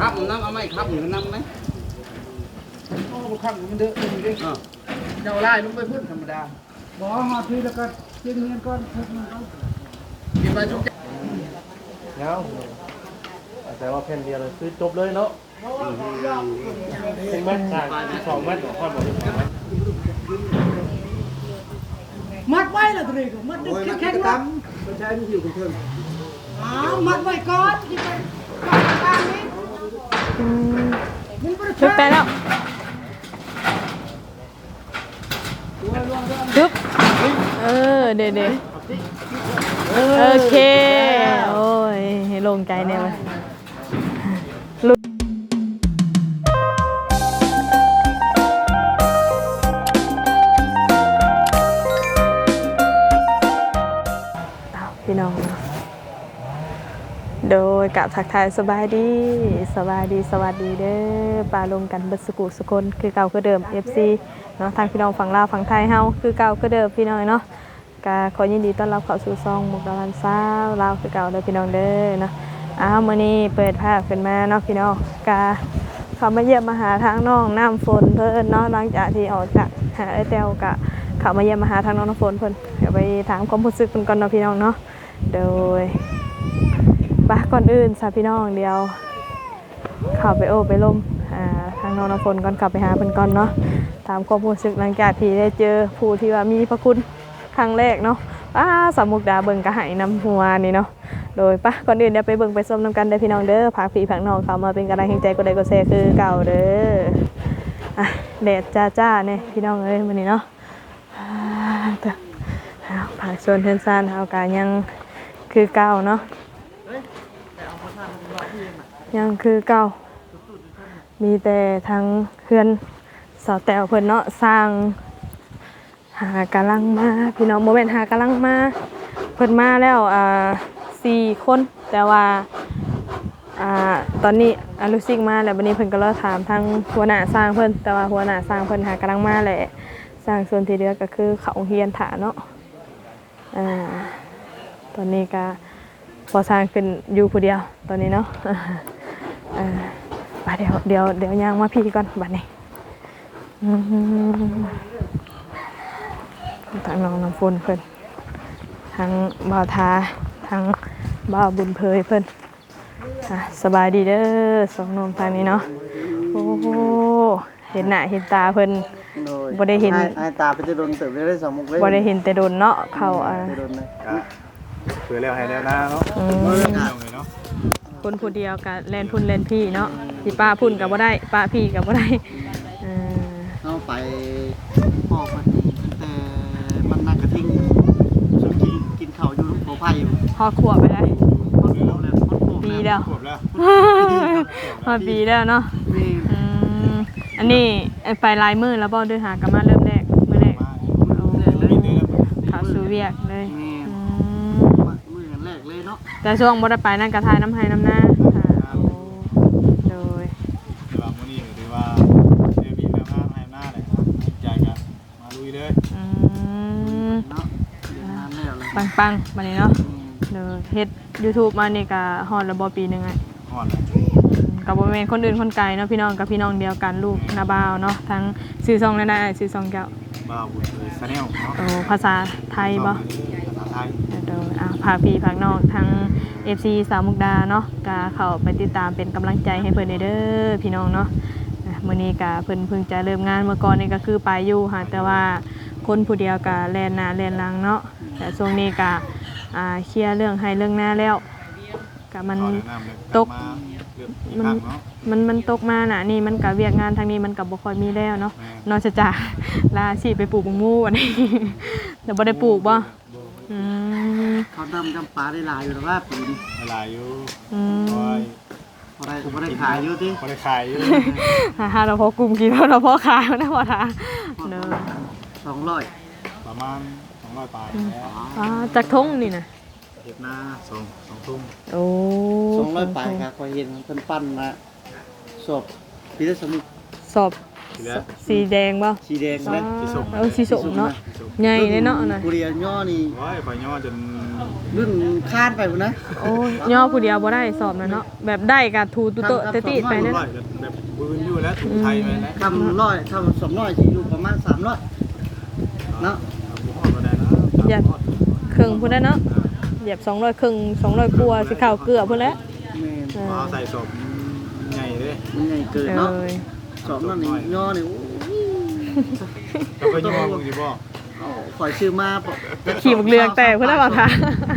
ครับน้ำเอาไหมครับหรือน้ำไหมโอ้บุคคลมันเด้ออยู่ดิอ่าเจ้าไล่ลงไปพุ่นธรรมดาบ่ฮอดที่แล้วก็กินเงินก่อนพุ่นมันก็กินไปทุกอย่างแล้วแต่ว่าแผ่นเดียวเลยคือจบเลยเนาะเป็นแม่ต่างสองแม่ของข้อบอกสองแม่มัดไว้ละตัวนี้ก็มัดดึโอ้ยกมันแข็งกระๆว่าตำมันใช้มันอยู่กับเพิ่นอ้าวมัดไว้ก่อนที่ไปก่อนการนี้ มึงบ่ได้ชุบไปแล้วชุบเออเด็ดๆโอเค โอ้ยให้ลงใจแน่เลย กับทักทายสบายดีสบายดีสวัสดีเด้อปลาลงกันเบัสกุสกลคือเก่าคือเดิม FC เนาะทางพี่น้องฝั่งลาวฝั่งไทยเฮาคือเก่าคือเดิมพี่น้องเนาะกาขอยินดีต้อนรับเข้าสู่ซองมุกดาวันซาวลาวคือเก่าเด้อพี่น้องเด้อเนาะอ้าวมื้อนี้เปิดภาพขึ้นมาเนาะพี่น้องกาเขามาเยี่ยมมาหาทางน้องน้ำฝนเพิ่นเนาะหลังจากที่ออกจากหาไอ้แต้วกะเขามาเยี่ยมมาหาทางน้องน้ำฝนเพิ่นเดี๋ยวไปถามความรู้สึกเพิ่นก่อนเนาะพี่น้องเนาะโดยะก่อนอื่นสาพี่น้องเดียวขับไปโอ้ไปลมอ่าทางน้องน้ำฝนก่อนขับไปหาเพิ่นก่อนเนาะตามความรู้สึกหลังจากที่ได้เจอผู้ที่ว่ามีพระคุณครั้งแรกเนาะป้าสามุกดาเบิ่งกระหายน้ำหัวนี่เนาะโดยปะก่อนอื่นเดี๋ยวไปเบิ่งไปส้มน้ำกันเด้อพี่น้องเด้อผักผีผักน้องเขามาเป็นกำลังใจก็ได้ก็แซ่คือเก่าเด้ออะแดดจ้าจ้าเนี่ยพี่น้องเอ้ยวันนี้เนาะเอาผักโซนเทนซานเอากายังคือเก่าเนาะ ยังคือเก่า มีแต่ทั้งเพื่อนสาวแตวเพิ่นเนาะสร้าง หากำลังมาพี่น้องโมเมนต์หากำลังมาเพิ่นมาแล้วอ่าสี่คนแต่ว่าอ่าตอนนี้อารุซิกมาแล้ววันนี้เพิ่นก็เลยถามทางหัวหน้าสร้างเพิ่นแต่ว่าหัวหน้าสร้างเพิ่นหากำลังมาแหละสร้างส่วนที่เหลือก็คือเขาเฮียนถาเนาะอ่าตอนนี้ก็พอสร้างขึ้นอยู่ผู้เดียวตอนนี้เนาะ เออไปเดี๋ยวเดี๋ยวเดี๋ยวย่างมาพี่ก่อนบัดนี้อืมทางน้องน้ำฝนเพิ่นทางบ่าวทาทางบ่าวบุญเพยเพิ่นอะสบายดีเด้อสองหนมทางนี้เนาะโอ้โหเห็นหน้าเห็นตาเพิ่นโดยบ่ได้เห็นให้ให้ตาไปจะโดนเติบได้ได้สองมุกเลยบ่ได้เห็นแต่โดนเนาะเขาอะจะโดนเลยเผื่อแล้วให้แล้วนะเนาะ คนผู้เดียวกับแลนพุ่นแลนพี่เนาะสิป้าพุ่นกับบ่ได้ป้าพี่กับบ่ได้เออเอาไปพ่อมันตั้งแต่มันนากระทิงสุกี้กินข้าวอยู่โพไผ่อยู่พอขวบไปได้คนโตแล้วคนโตปีแล้วขวบแล้วพอปีแล้วเนาะนี่อืมอันนี้ไปลายมือแล้วบ่ด้วยหากันมาเริ่มแรกมื้อแรกมาปีนี้แล้วเข้าสู่เวียกเลย นี่ อืม มือกันแรก เลยเนาะแต่ช่วงบ่ได้ไปนั่นกระทายน้ำไห้น้ำหน้าค่ะโอ้โดยแต่ว่ามื้อนี้ถือว่าเดี๋ยวมีแล้วงานให้หน้าเลยใจกันมาลุยเลยอืมเนาะเดี๋ยวงานแล้วเลยปังๆบัดนี้เนาะอืมเด้อเฮ็ด YouTube มานี่ก็ฮอดแล้วบ่ปีหนึงไงฮอดเลยกับบ่แม่นคนอื่นคนไกลเนาะพี่น้องกับพี่น้องเดียวกันลูกนาบาวเนาะทั้งซื้อซองและได้ซื้อซองแก้วบ้าบุญเลยซาแนลเนาะโอ้ภาษาไทยบ่ภาษาไทย เดี๋ยวอะพาพี่พากน้องทั้ง FC สาวมุกดาเนาะก็เข้าไปติดตามเป็นกำลังใจให้เพิ่นเด้อพี่น้องเนาะอะมื้อนี้ก็เพิ่นเพิ่งจะเริ่มงานเมื่อก่อนนี่ก็คือไปอยู่ค่ะแต่ว่าคนผู้เดียวก็แล่นหน้าแล่นหลังเนาะแต่ช่วงนี้ก็อ่าเคลียร์เรื่องให้เรื่องหน้าแล้วก็มันขอแนะนำเลยตกมาเลือกอีกมันครั้งเนาะมันมันตกมาน่ะนี่มันกับเวียกงานทางนี้มันกับบ่ค่อยมีแล้วเนาะแม่นอกจากลาอาชีพไปปลูกบังมูอันนี้เดี๋ยวบ่ได้ปลูกบ่ อืมเขาดำจำปลาได้หลายอยู่หรอว่าปีนี้เวลาอยู่อืมคอยพอได้พอได้ขายอยู่ที่พอได้ขายอยู่หาเราพอกลุ่มกินเราพอขายนะว่าท่าเด้อสองร้อยประมาณ200ปลายแล้วอ่าจากทงนี่น่ะเฮ็ดหน้าสองสองทุ่มโอ้สองร้อยปลายครับพอเห็นเพิ่นปั้นมาสอบปีละสมิสอบทีแล้วสีแดงบ่สีแดงอ๋อนะเออสีส้มเนาะ ใหญ่เลยเนาะน่ะกุเรียนย่อนี่โอ้ยไปย่อจนรุ่นข้านไปพุ่นนะโอ้ยย่อผู้เดียวบ่ได้สอบนะเนาะแบบได้กะทูตุโตะเตะติไปนั่นร้อยแบบแบบปืนอยู่แล้วถูกไทยไปแล้วคำร้อยคำสองร้อยสิอยู่ประมาณสามร้อยเนาะบุหอก็ได้นะครึ่งพุ่นแล้วเนาะเหยียบ200ครึ่ง200กว่าสิเข้าเกือบพุ่นแล้วแม่นเออเอาใส่ศพใหญ่เลยมันใหญ่เกินเอเนาะอสองนั่นนี่ย่อนี่โอ้ยแล้วก็ย่อมึงดิบ่ เอาข่อยชื่อมาปะขี่บักเรืองแต่เพิ่นน่ะบ่ทา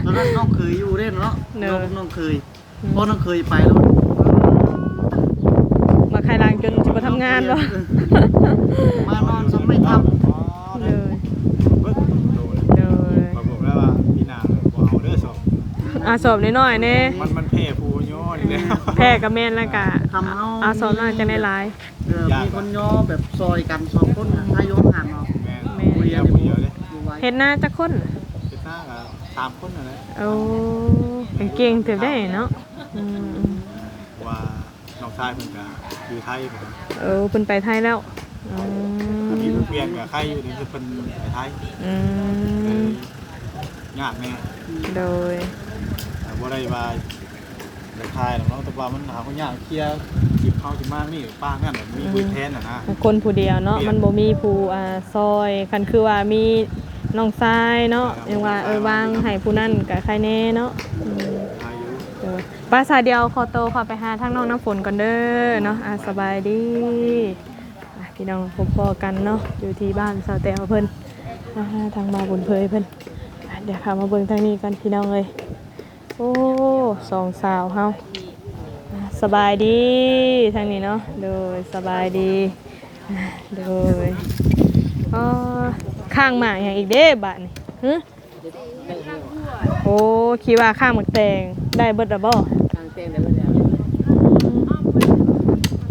ตอนนั้นน้องเคยอยู่เด้เนาะเนอะน้องน้องเคยเพราะน้องเคยไปแล้ว มาใครล้างจนสิบ่ทำงานบ่มานอนซ้ำไม่ทเลยเบิ้ลโดนเลยบอกผมแล้วว่าพี่นางบ่เอาเด้อศพอาสอบน้อยๆแน่มันมันเพ่ผู้ย่อนี่แล้วแพ้กับแม่นแล้วก็ำทำเอาอาสอบน่าจะได้หลายเออมีคนย่อแบบซอยกันสองคนทายโยนหันเนาะ แม่ แม่ ผู้เดียวผู้เดียว เลยอยู่ไว้เฮ็ดหน้าจักคนคิดหน้าก็สามคนนั่นแหละเอาเก่งๆเติบได้เนาะอืมว่าน้องชายเพิ่นก็อยู่ไทยเพิ่นเออเพิ่นไปไทยแล้วอืมีมผู้เปลี่ยนกับใครอยู่นี่คือเพิ่นไปไทยอืเอมอยากแน่โดยแต่บ่ได้ว่าในไทยหรอกเนาะแต่ว่ามันหาคนยากเคลียร์จิบเข้าจิบมากนี่ป้านั่นน่ะมีคุยแทนน่ะนะ คนผู้เดียวเนาะมันบ่มีผู้อ่าซอยคันคือว่ามี น้องชายเนาะยังว่าเออวางให้ผู้นั้นก็ใครแน่เนาะอืมอายุเดี๋ยวภาษาเดียวขอโตวขอไปหาทางน้องน้ำฝนก่อนเด้อเนาะอะสบายดีอะพี่น้องพบพอกันเนาะอยู่ที่บ้านสาวแตวเพิ่นอ่าทางบาบุญเพยเพิ่นอะเดี๋ยวเข้ามาเบิ่งทางนี้กันพี่น้องเลยโอ้สองสาวเฮาอะสบายดีทางนี้เนาะ โดยสบายดีอะโดยอ๋อ ข้างหมาอย่างอีกเด้บาดนี่หึโอ้คิดว่าข้างหมึกแตงได้เบิดระบ่ทางเต้นได้บ่แล้ว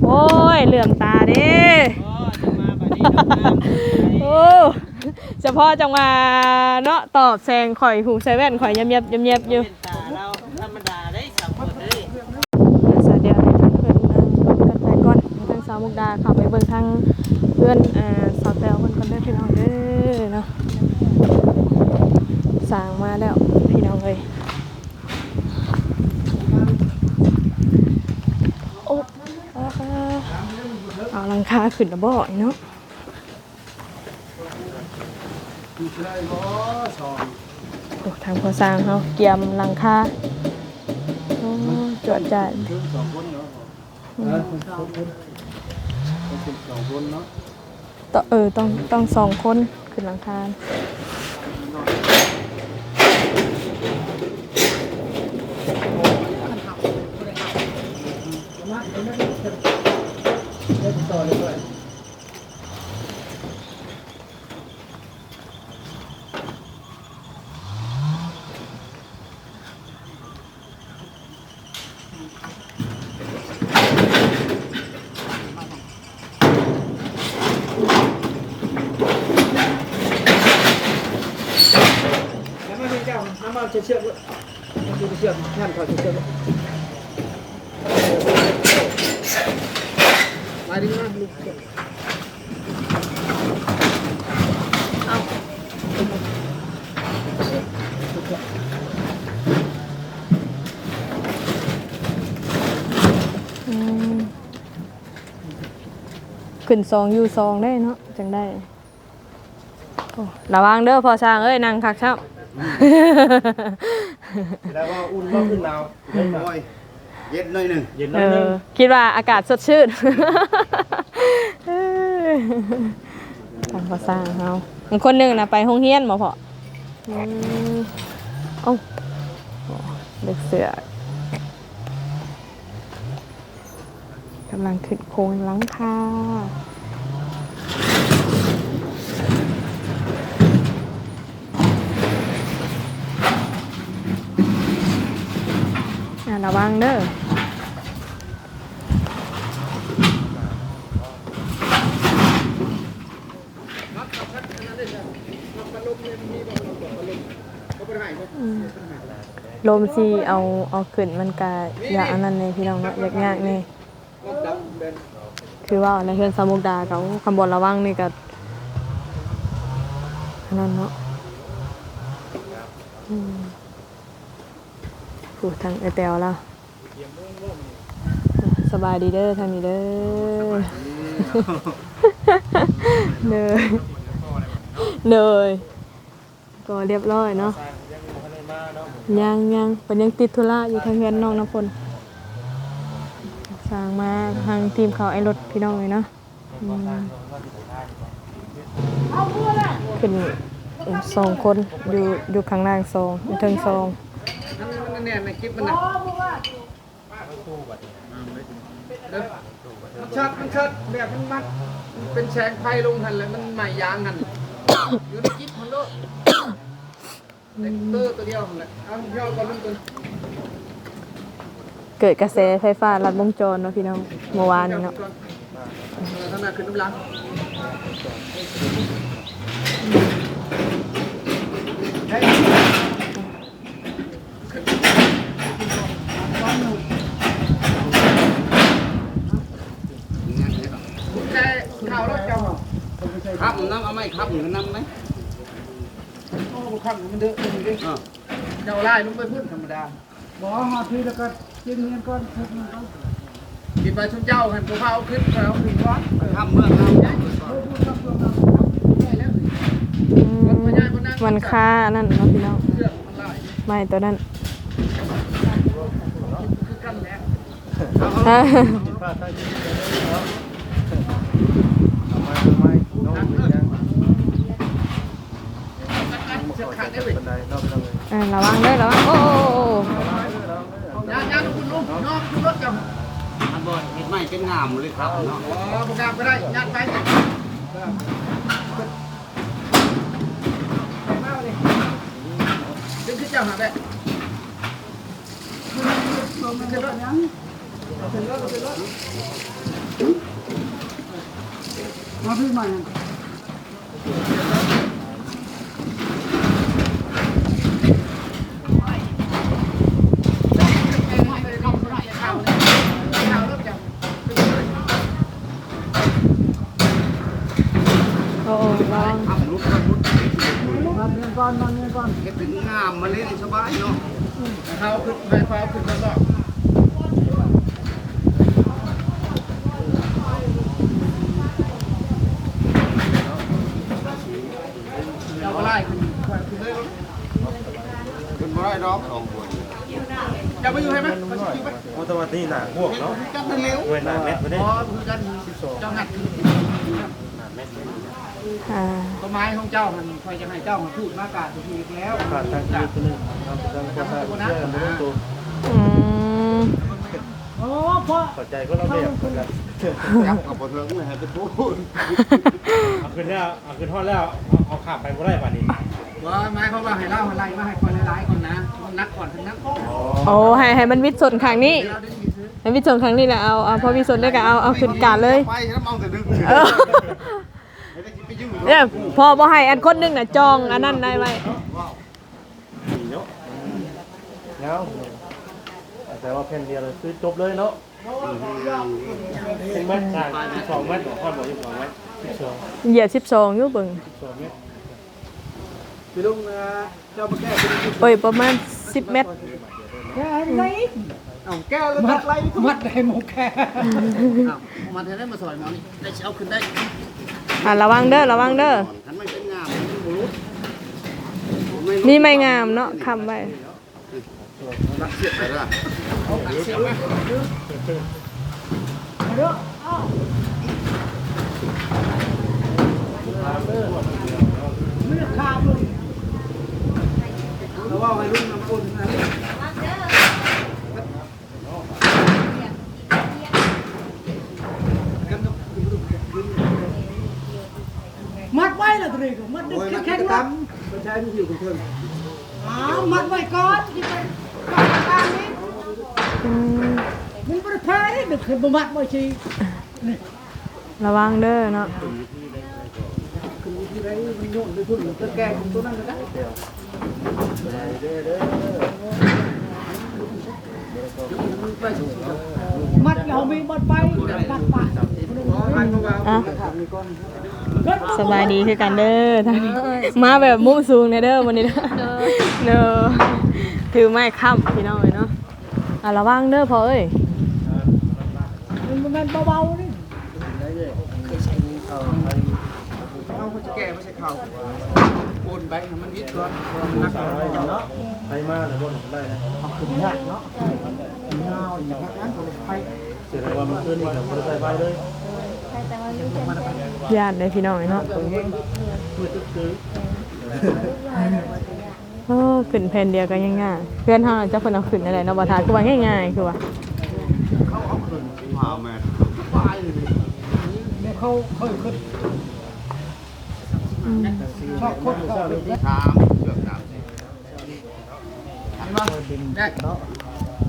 โอ้ยเหลื่อมตาเด้อ๋อจะมาบัดนี้ดอกน้ำโอ้เฉพาะจังหวะเนาะตอบแซงข่อยหูใส่แว่นข่อยยำยับยำยับอยู่ตาเราธรรมดาได้สังคนเด้ย สาเดียวให้ทางเพื่อนนั่งกันไปก่อนทาวมุกดาเข้าไปเบิ่งทางเพื่อนอ่าสาวแต้วเพิ่นก่อนเด้พี่น้องเด้อเนาะสร้างมาแล้วพี่น้องเอ้ยโอ้เอาลังคาขึ้นระบ่อยเนาะโอ้ทางพอสร้างเขาเกียมหลังคาโอ้จวดจัด สองคนเนาะเออสองคนสองคนเนาะต่อเออต้องต้องสองคนขึ้นหลังคาต่อเลยด้วย แล้วมาพี่เจ้าน้ำมาเชือกๆด้วยดูเชือกท่านขอเชือกๆมาดิมาลูกเชือก อืม ขึ้นซองอยู่ซองได้เนาะจังได้โอ้ระวังเด้อพอสร้างเอ้ยนั่งคักครับแล้วว่าอุ่นว่าขึ้นหนาวเย็นหน่อยเย็นหน่อยหนึ่งเย็นหน่เออยหนึ่งอคิดว่าอากาศสดชื่นเออทางพอสร้างเขาอีกคนหนึ่งนะไปห้องเฮียนมาพออืมเอ้าโอ้เด็กเสือำลังขึ้นโครงหลังคาอะระวังเด้อลมซีเอาเอาขึ้นมันก็อยากอันนั้นเลยพี่น้องเนาะอยากยากนี่ คือว่าในเพื่อนสามุกดาเขาคำบนระวังนี่ก็อันนั้นเนาะผู้ทางไอแตวแล้วสบายดีเด้อทางนี้เด้อเด้อเด้อก็เรียบร้อยเนาะยังยังเป็นยังติดธุระอยู่ทางเฮือนน้องน้ำฝน สร้างมาทางทีมเขาไอ้รถพี่น้องเลยเนาะขึ้นสองคนอยู่อยู่ข้างล่างสองอยู่เทิงสองนั่นเนี่ยในคลิปมันนะมันชัดมันชัดแบบมันมัดเป็นแสงไฟลงหันแล้วมันใหม่ยางหันอยู่ในคลิปมันโลดเด็กเตอร์ตัวเดียวหันแหละเอาเที่ยวก่อนลุงตัว เกิดกระแสไฟฟ้าลัดวงจรเนาะพี่น้องเมื่อวานนี้เนาะขนาดขึ้นน้ำลังแค่ข่าวรถเจ้าครับน้ำเอาไหมครับหรือน้ำไหมโอ้บุคคลมันเดือดอยู่ดิเจ้าไล่ลุงไปพูดธรรมดาบ่หาทีแล้วก็ กินเงินก่อนทุกเงินก่อนกินไปชุนเจ้าหันตัวเขาเอาขึ้นเขาเอาขึ้นก้อนครับเมื่อเราได้แล้วอืมมันค่านั่นเนาะพี่น้องเครื่องมันไล่ไม่ตัวนั้นคือกันแล้วฮะป้าตั้งใจเนาะเอามาทำไมน้องเป็นยังเสือขาดได้เลยบันไดนอกไปเลยอ่าระวังเด้อระวังโอ้ โอ้โอ้โอ้ยายาลุงลุงน้องขึ้นรถเจ้าอันบ่เห็ดไหมเป็นงามเลยครับเนาะอ๋อบุกามก็ได้ยัดไปดึงขึ้นเจ้าหาแบบขึ้นรถยังขึ้นรถขึ้นรถมาพี่ใหม่ โอ้โอ้ระวัง ทำลุกกระพุ้ มาเงินก่อนมาเงินก่อนเห็ดเป็นงามมาเลยสบายเนาะเขาขึ้นไปฟ้าขึ้นรถรอบเราไล่ขึ้นขึ้นเลยเป็นบ่ได้ดอกสองคนจะไปอยู่ให้ไหมไปอยู่ไหมโอ้แตวันนี้หนาพวกเนาะกันทั้งเร็วเว้ยหนาเม็ดไปได้อ๋อคือกันเจ้าหัด อ่าต้นไม้ของเจ้ามันคอยจะให้เจ้ามาพูดมากกาทีแล้วขาดทางที่ตัวนึงทำทางภาษาเชื่อกันไม่ต้องตัวอืมโอ้พ่อเข้าใจก็เราเรียกกันจับกับบ่เถิงเลยให้ไปพูดเอาขึ้นแล้วเอาขึ้นทอดแล้วเอาขาบไปบ่ได้ป่ะนี่ว่าไม้เขาว่าให้เล่าอะไรมาให้คนหลายๆคนนะมันนักก่อนถึงนักโอ้ให้ให้มันวิทย์สนครั้งนี้เราได้ยินซื้อให้วิทย์สนครั้งนี้แหละเอาเอาพอวิทย์สนได้ก็เอาเอาขึ้นการเลยไปแล้วมองแต่ดึกเออไปยุ่ง เนี่ยพอบ่ให้อันคนหนึงน่ะจองอันนั้นได้ไว้เนาะเงาแต่ว่าแผ่นเดียวเลยคือจบเลยเนาะเป็นเม็ดต่างสองเม็ดข้อบอกอยู่สองเม็ดสิบสองเหยียด12อยู่เบิ่งสองเม็ดพี่ลุงเจ้ามาแก้เป็นโอ้ยประมาณ 10 เมตรแค่ไหนเอาแก้แล้วมัมัดดไรมัดได้หมกแค่มาเธอได้มาสอยหมอนี่ได้เอาขึ้นได้ อ่าระวังเด้อระวังเด้อฉันไม่เป็นงามมันบ่รู้มีไม้งามเนาะคำไว้รักเสียดไปละเสียบไหมเด้อไม่ได้ขาดเลยเราว่าให้ลุงน้ำอุ่นนะ มั ดไว้ละตัวนี้ก็มัดดึงโอ้ยมันแข็งกิจๆกรว่ารมมันใช้ที่อยู่กับเพื่อนอ้าวมัดไว้ก่อนที่ไปก่อนกลางนี้อืมมันบ่ได้แพ้ดึกขึ้นบ่มัดบ่ชีนี่ระวังเด้อเนาะคือที่ไรมันโยนไปพุ่นจะแก้ของตัวนั้นก็ได้มัดเรามีมัดไปมัดปะอ๋อให้มาว่าอะมีก้อน สบายดีคือกันเด้อทั้งมาแบบมุมสูงเนยเด้อวันนี้เด้อเด้อถือไม้ค้ำพี่น้องเลยเนาะอะระวังเด้อพ่อเอ้ยมันมันเบาๆนี่ได้เลยเคยใช้เอาไปเอาเขาจะแก้ไม่ใช่เขาโอนไปให้มันวิดก่อนเพราะว่ามันหนักเนาะไปมาแต่บนผมได้นะเอาขึ้นยากเนาะยาวอย่างนั้นไปเสียดายว่ามันขึ้นนี่กับมอเตอร์ไซค์ไปเลย ญาติเลยพี่น้องเนาะตรงนี้มือตึ๊กตึ๊กเออขึ้นแผ่นเดียวกันง่ายๆเพื่อนเฮาน่ะจะเพิ่นเอาขึ้นอะไรเนาะบ่ทาคือว่าง่ายๆคือว่าเขาเอาขึ้นพาแม่เนี่ยเขาเขาขึ้นอืมชอบคนเขาเป็นสามเกือบสามสิบอันว่าแน่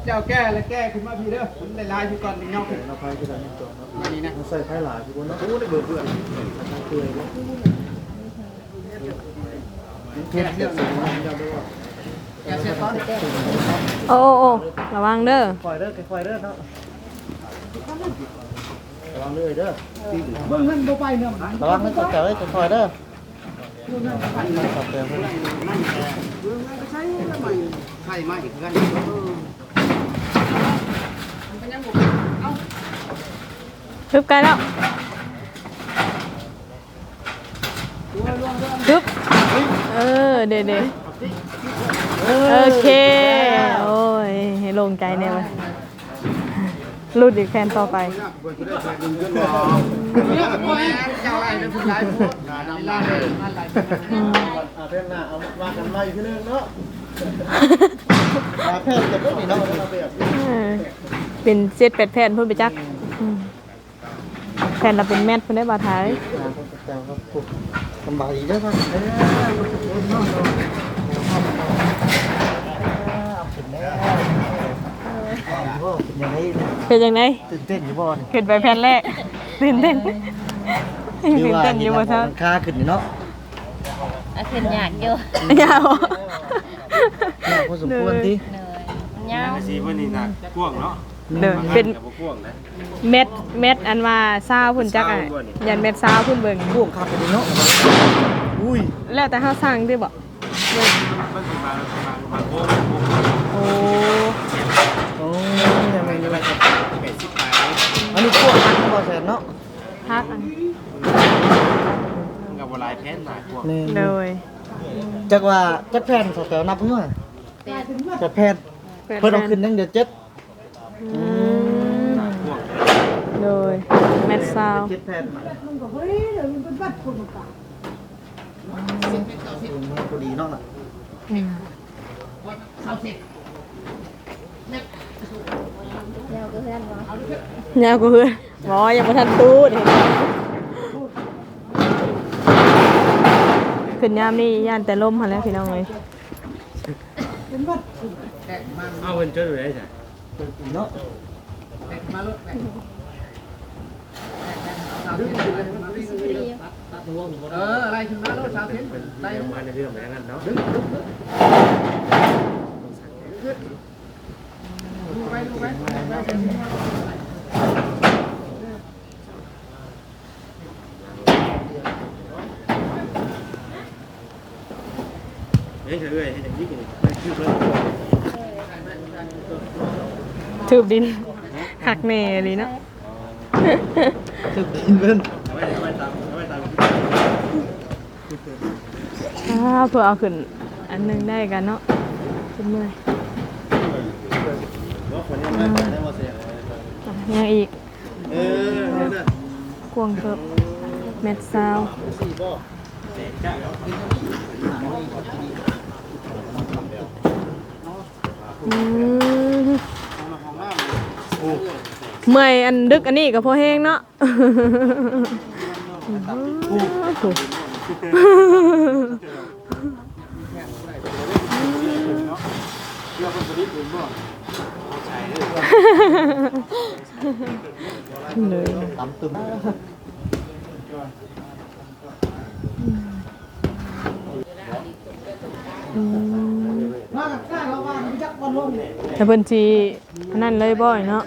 เจ้าแก้แล้วแก้ขึ้นมาพี่เด้อผมได้ลายพี่ก่อนนี่เงาขึ้นเราไปที่ไหนนี่ตัวเนาะมานี่นะมันใส่ไข่หลายทุกคนเนาะโอ้ได้เบื่อเบื่อมันเปื่อยเลยแก้เรื่องนี้แก้เสร็จตอนโอ้โอ้โอ้ระวังเด้อคอยเด้อคอยเด้อเนาะระวังเลยเด้อเบิ่งมันบ่ไปเนี่ยระวังนะเจ้าเอ้ยคอยเด้อขอบเตือนเพื่อนใช่แล้วใหม่ใช่มาอีกกันมันก็ยังบอกเอ้า ทึบไกลแล้วทึบเออเด็ดโอเค โอ้ยให้ลงใจแน่เลยรุดอีกแฟนต่อไปเนี่ยพ่อแม่เจ้าอะไรเป็นผู้ชายพูดนำลาเลยนั่นไรอืมอาเพื่อนหน้าเอาว่ากันมาอีกทีนึงเนาะอาเพื่อนจะพูดนี่เป็นเจ็ดแปดแผ่นพิ่นไปจัก แผ่นเราเป็นแมทเพิ่นได้บาทายเจ้าครับปุ๊บสบายดีเด้อครับเอ้ยเอาขึ้นแล้วโอ้เป็นยังไงเป็นยังไงตื่นเต้นอยู่บ่นี่ขึ้นไปแผ่นแรกตื่นเต้นตื่นเต้นอยู่บ่ท่านค่าขึ้นอยู่เนาะอาขึ้นยากอยู่ยาวแม่พอสมควรติเหนื่อยยาวสีวันนี้หนักพ่วงเนาะ เดินเป็นกับพ่วงนะเม็ดเม็ดอันว่าซาวพุ่นจักอะยันเม็ดซาวพุ่นเบิ่งพ่วงขับไปดิเนาะอุ้ยแล้วแต่เฮาสั่งติบ่มันสิมามามาโค้งโค้งโอ้โอ้ยังไงยังไงเป็ดสิบแปดอันนี้พ่วงขับบ่แสนเนาะพักอันกับวลายแพ้นหนาพ่วงนี่เลยจักว่าจักแผ่นสแตลนับเมื่อจักแผ่นเพิ่นเอาขึ้นยังเดือนเจ็ด เลยเม็ดซาวเจ็ดแผ่นมันก็เฮ้ยเดี๋ยวมันเป็นบัดคนต่างพอดีเนาะน่ะอืมยาวก็เพื่อนวะยาวกูเพื่อนหมอยังบ่ทันตูดเห็นบ่ขึ้นยามนี่ย่านแต่ลมหันแหล้วพี่น้องเอ้ยเป็นบัดเอาเงินเจออยู่ไหนจ้ะเนาะเอออะไรขึ้นมาแล้วชาวเทนไล่มาในเรื่องแบบนั้นเนาะดูไปดูไปเฮ้ยเรื่อยให้อย่างนี้กันคือเลย ถืบดินหักแน่เลยเนาะตึกเพิ่นเอาไว้เอาไว้ตามเอาไว้ตามอ่าเพื่อเอาขึ้น อันหนึงได้กันเนาะเป็นเมื่อยยังอีกเออเนี่ยกวงเกิบเม็ดซาวอืม เมื่อยอันดึกอันนี้ก็พอแห้งเนาะเลยตำตึมอืม แต่เพิ่นที่นั่นเลยบ่อยเนาะ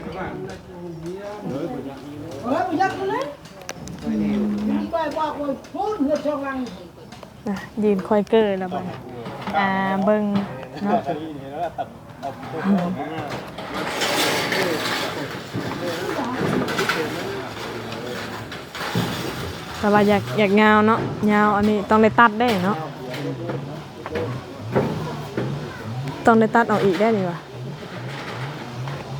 ยืนคอยเกอร์แล้วบัดอ่าเบิ่งเนาะแต่ว่าอยากอยากงาวเนาะงาวอันนี้ต้องเลยตัดได้เนาะ ต้องได้ตัดออกอีกได้นี่วะ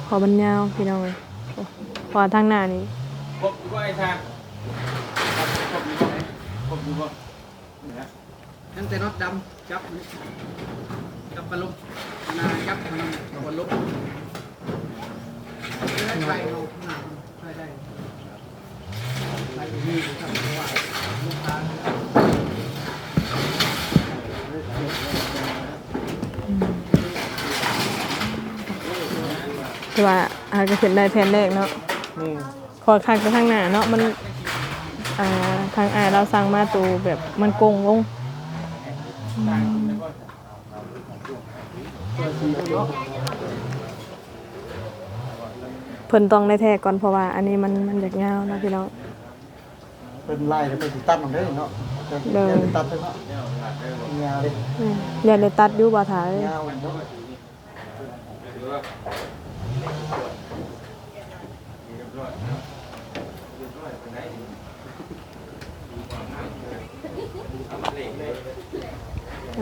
พอมันยาวพี่น้องเลยโอ้พอทางหน้านี่ครบอยู่บ่ไอ้ชางครบอยู่บ่ครบอยู่บ่นี่นะนั่นแต่น็อตดำจับจับปลาลมนาจับมันกับปลาลมได้ไปเอาหน้าได้ได้ไปที่ทำว่าลูกค้า คือว่าอาจจะขึ้นได้แผ่นแรกเนาะนี่ขอคักไปทางหน้าเนาะมันอ่าทางอาเราสั่งมาตูแบบมันโกงลงเพิ่นต้องได้แท้ก่อนเพราะว่า อันนี้มันมันอยากยาวนะพี่น้อง เป็นลายแล้วเป็นสิตัดมันได้เนาะเด้อเป็นตัดเลยเนาะยาวเลยอืมอย่าได้ตัดอยู่บ่ถ่ายยาวเนาะ อ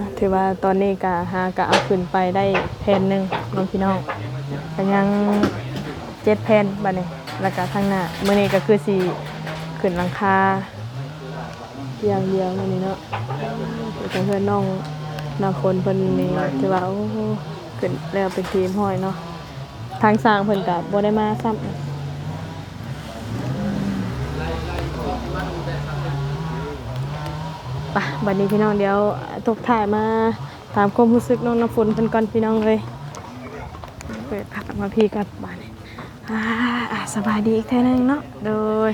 ะถือว่าตอนนี้ก็หากะเอาขึ้นไปได้แผ่นหนึ่งน้องพี่น้องก็ยังเจ็ดแผ่นบัดนี้แล้วก็ทางหน้ามื้อนี้ก็คือสิขึ้นหลังคาอย่างเดียวมื้อนี้เนาะแต่เพื่อนน้องน้ำฝนเพิ่นนี่ถือว่าโอ้โหขึ้นแล้วเป็นทีมห้อยเนาะ ทางสร้างเพิ่นก็บ่ได้มาซ้ำปะบัดนี้พี่น้องเดี๋ยวตกถ่ายมาถามความรู้สึกน้องน้ำฝนเพิ่นก่อนพี่น้องเลยเปิดผักมาพี่กันบาดนี้อ่าสบายดีอีกแท่นึงเนาะโดย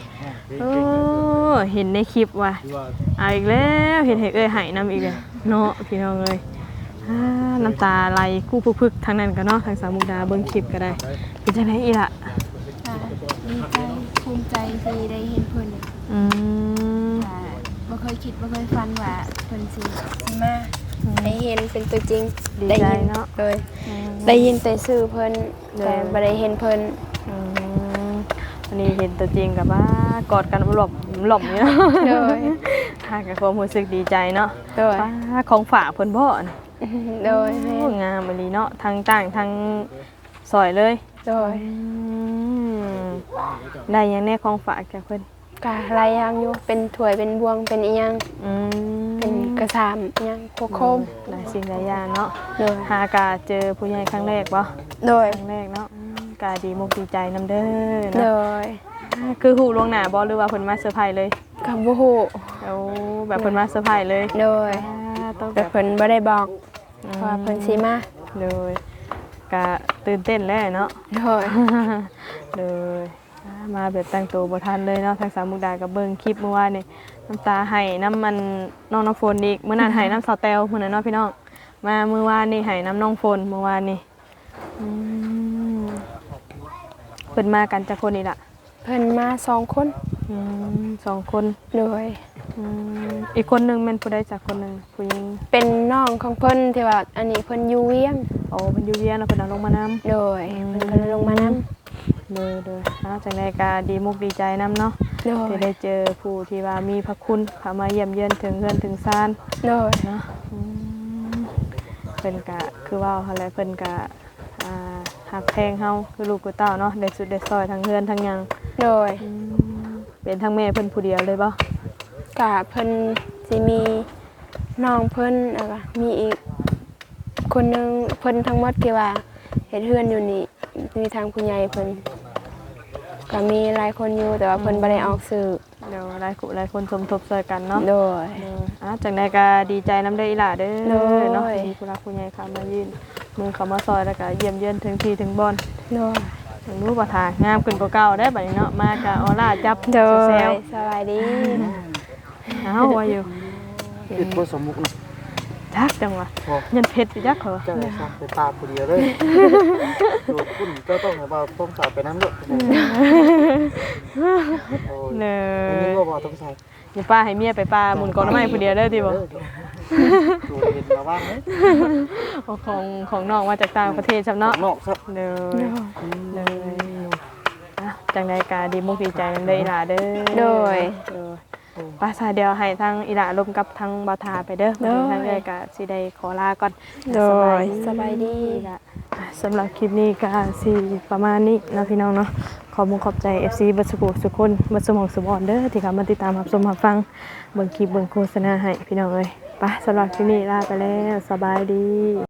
โอ้เห็นในคลิปว่ะที่ว่าเอาอีกแล้วเห็นให้เอ้ยหายน้ำอีกเลยเนาะพี่น้องเลย อ่าน้ำตาไหลกู้พึกๆทางนั้นก็เนาะทางสามมุกดาเบิ่งคลิปก็ได้เป็นจังไดอีล่ะค่ะดีใจภูมิใจที่ได้เห็นเพิ่นอืมค่ะบ่เคยคิดบ่เคยฝันว่าเพิ่นสิสิมาได้เห็นเป็นตัวจริงดีได้ใจยินเนาะ โดยอืมได้ยินแต่ชื่อเพิ่นโดย แต่บ่ได้เห็นเพิ่นอืมอันนี้เห็นตัวจริงกับว่ากอดกันหลบหลบนี่เนาะโดยหากับความรู้สึกดีใจเนาะโดย ป้าของฝากเพิ่นบ่น่ะ โดยแม่โอ้งามอีหลีเนาะทั้งต่างทั้งซอยเลยโดยอืมได้หยังแน่ของฝากจากเพิ่นกะหลายอย่างอยู่เป็นถ้วยเป็นบวงเป็นอีหยังอืมเป็นกระสามอีหยังโคโคมหลายสิ่งหลายอย่างเนาะโดยหากาเจอผู้ใหญ่ครั้งแรกบ่โดยครั้งแรกเนาะอืมกาดีมุกดีใจนํเด้อโดเนาะยคือฮู้ล่วงหน้าบ่หรือว่าเพิ่นมาเซอร์ไพรส์เลยกับบ่ฮู้เอาแบบเพิ่นมาเซอร์ไพรส์เลยโดยอ่าต้องแบแต่บเพิ่นบ่ได้บอก ว่าเพิ่นสิมาเลยกะตื่นเต้นแล้วเนาะ โดยเลยอ่ามาแบบแต่งตัวบ่ทันเลยเนาะทางสามมุกดากับเบิ่งคลิปเมื่อวานนี่น้ำตาไหน้ำมันน้องน้ำฝนอีกเมื่อนั้นไหน้ำสาวแตวมื้อนั้นเนาะพี่น้องมาเมื่อวานนี่ไหน้ำน้องฝนเมื่อวานนี่อืมเพิ่นมากันจักคนนี่ล่ะ เพิ่นมาสองคนอืมสองคนโดยอืมอีกคนหนึงแม่นผู้ใดจักคนหนึงผู้หญิงเป็นน้องของเพิ่นที่ว่าอันนี้เพิ่นอยู่เวียงโอ้เพิ่นอยู่เวียงแล้วเพิ่นเอาลงมานำโดยเพิ่นก็เลยลงมานํเลยเลยเอาจังไดกาดีมุกดีใจน้ำเนาะโดยที่ได้เจอผู้ที่ว่ามีพระคุณเข้ามาเยี่ยมเยือนถึงเฮือนถึงซานโดยเนาะอืมเพิ่นกะคือว่าหั่นแหละเพิ่นกะอ่าหักแพงเฮาคือลูกกูเต้าเนาะได้สุดได้ซอยทั้งเฮือนทั้งหยัง โดยอืมเป็นทั้งแม่เพิ่นผู้เดียวเลยบ่กะเพิ่นสิมีน้องเพิ่นแล้วก็มีอีกคนหนึงเพิ่นทั้งหมดที่ว่าเฮ็ดเฮือนอยู่นี่มีทางผู้ใหญ่เพิ่นก็มีหลายคนอยู่แต่ว่าเพิ่นบ่ได้ออกสื่อเดี๋ยวหลายคู่หลายคนสมทบช่วยกันเนาะโดย เอออะจังไดก็ดีใจน้ำได้ออีหล่าเด้โดอย เนาะมีผู้รักผู้ใหญ่เข้ามายืนมือเข้ามาซอยแล้วก็เยี่ยมเยือนถึงที่ถึงบ่อนโดยถึง รู้ป่ะทางงามขึ้นกว่าเก่าได้บัดนี้เนาะมากะออร่าจับโดแซยวสบายดีๆเอ้าว่าอยู่คิดบ่สมมุตินะจักจังวะพอยันเพชรอยู่จักเหรอเจ้าได้ซักไปตาผู้เดียวเลยดูดคุณเจ้าต้องให้ว่าต้องสาวไปน้ำด้วยโอ้ยเนอันนี้ยก็บ่ต้องใส่อย่าป้าให้เมียไปปลาหมุนกองน้ำไม้ผู้เดียวเด้อติบ่ ดูเห็นมาบ้างไหมเอาของของน้องมาจากต่างประเทศจำเนาะนอกครับเนยเนยอะจังไดกาดีมุกดีใจนำได้ออีหล่าเด้อโดยเออไป้าซาเดียวให้ทางอีหละลมกับทางบ่าวทาไปเด้อโดยทางเอ้ยก็สิได้ขอลาก่อนโดยสบายดีอะสำหรับคลิปนี้ก็สิประมาณนี้เนาะพี่น้องเนาะขอมุณขอบใจ FC บัสกุสุกคนบัสมองสุบอนเด้อที่เข้ามาติดตามรับชมรับฟังเบิ่งคลิปเบิ่งโฆษณาให้พี่น้องเอ้ย ไปสำหรับที่นี่ลาไปแล้วสบายดี